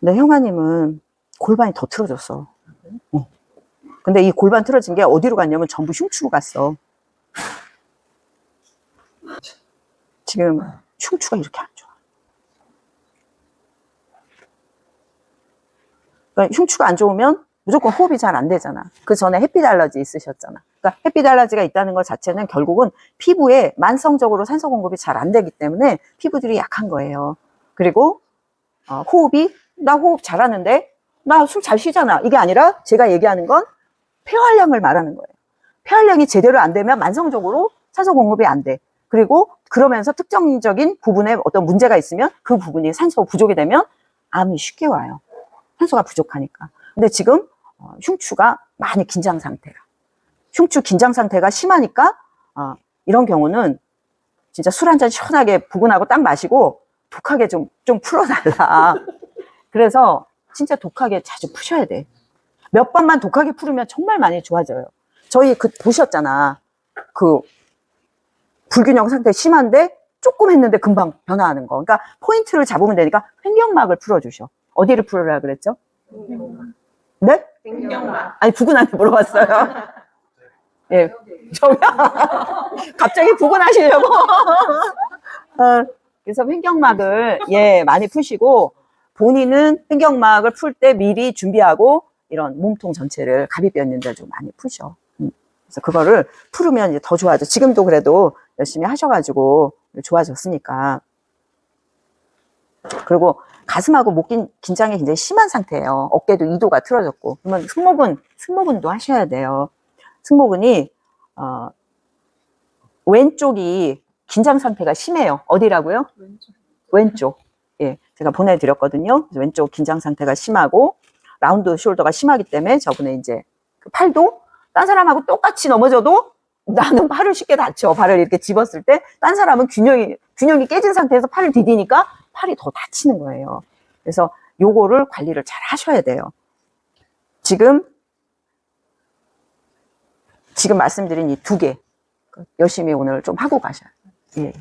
근데 형아님은 골반이 더 틀어졌어. 어. 근데 이 골반 틀어진 게 어디로 갔냐면 전부 흉추로 갔어. 지금 흉추가 이렇게 안 좋아. 그러니까 흉추가 안 좋으면 무조건 호흡이 잘 안 되잖아. 그 전에 햇빛 알러지 있으셨잖아. 그러니까 햇빛 알러지가 있다는 것 자체는 결국은 피부에 만성적으로 산소 공급이 잘 안 되기 때문에 피부들이 약한 거예요. 그리고 어, 호흡이 나 호흡 잘하는데 나 숨 잘 쉬잖아. 이게 아니라 제가 얘기하는 건 폐활량을 말하는 거예요. 폐활량이 제대로 안 되면 만성적으로 산소 공급이 안 돼. 그리고 그러면서 특정적인 부분에 어떤 문제가 있으면 그 부분이 산소 부족이 되면 암이 쉽게 와요. 산소가 부족하니까. 근데 지금 어, 흉추가 많이 긴장 상태야. 흉추 긴장 상태가 심하니까 어, 이런 경우는 진짜 술 한 잔 시원하게 부근하고 딱 마시고 독하게 좀, 좀 풀어달라. 그래서 진짜 독하게 자주 푸셔야 돼. 몇 번만 독하게 풀으면 정말 많이 좋아져요. 저희 그 보셨잖아. 그 불균형 상태 심한데 조금 했는데 금방 변화하는 거. 그러니까 포인트를 잡으면 되니까 횡격막을 풀어주셔. 어디를 풀으라 그랬죠? 네? 횡격막. 아니 부근한테 물어봤어요. 예, 저요. 갑자기 부근하시려고. 어, 그래서 횡격막을 예 많이 푸시고 본인은 횡격막을 풀 때 미리 준비하고 이런 몸통 전체를 갑입뼈 있는 데좀 많이 푸셔. 음. 그래서 그거를 풀으면 이제 더 좋아져. 지금도 그래도 열심히 하셔가지고 좋아졌으니까. 그리고 가슴하고 목 긴, 긴장이 굉장히 심한 상태예요. 어깨도 2도가 틀어졌고. 그러면 승모근, 승모근도 하셔야 돼요. 승모근이, 어, 왼쪽이 긴장 상태가 심해요. 어디라고요? 왼쪽. 예, 제가 보내드렸거든요. 왼쪽 긴장 상태가 심하고, 라운드 숄더가 심하기 때문에 저분의 이제 그 팔도 딴 사람하고 똑같이 넘어져도 나는 팔을 쉽게 다쳐. 발을 이렇게 집었을 때, 딴 사람은 균형이, 균형이 깨진 상태에서 팔을 디디니까 팔이 더 다치는 거예요. 그래서 요거를 관리를 잘 하셔야 돼요. 지금, 지금 말씀드린 이 두 개. 열심히 오늘 좀 하고 가셔야 돼요. 예.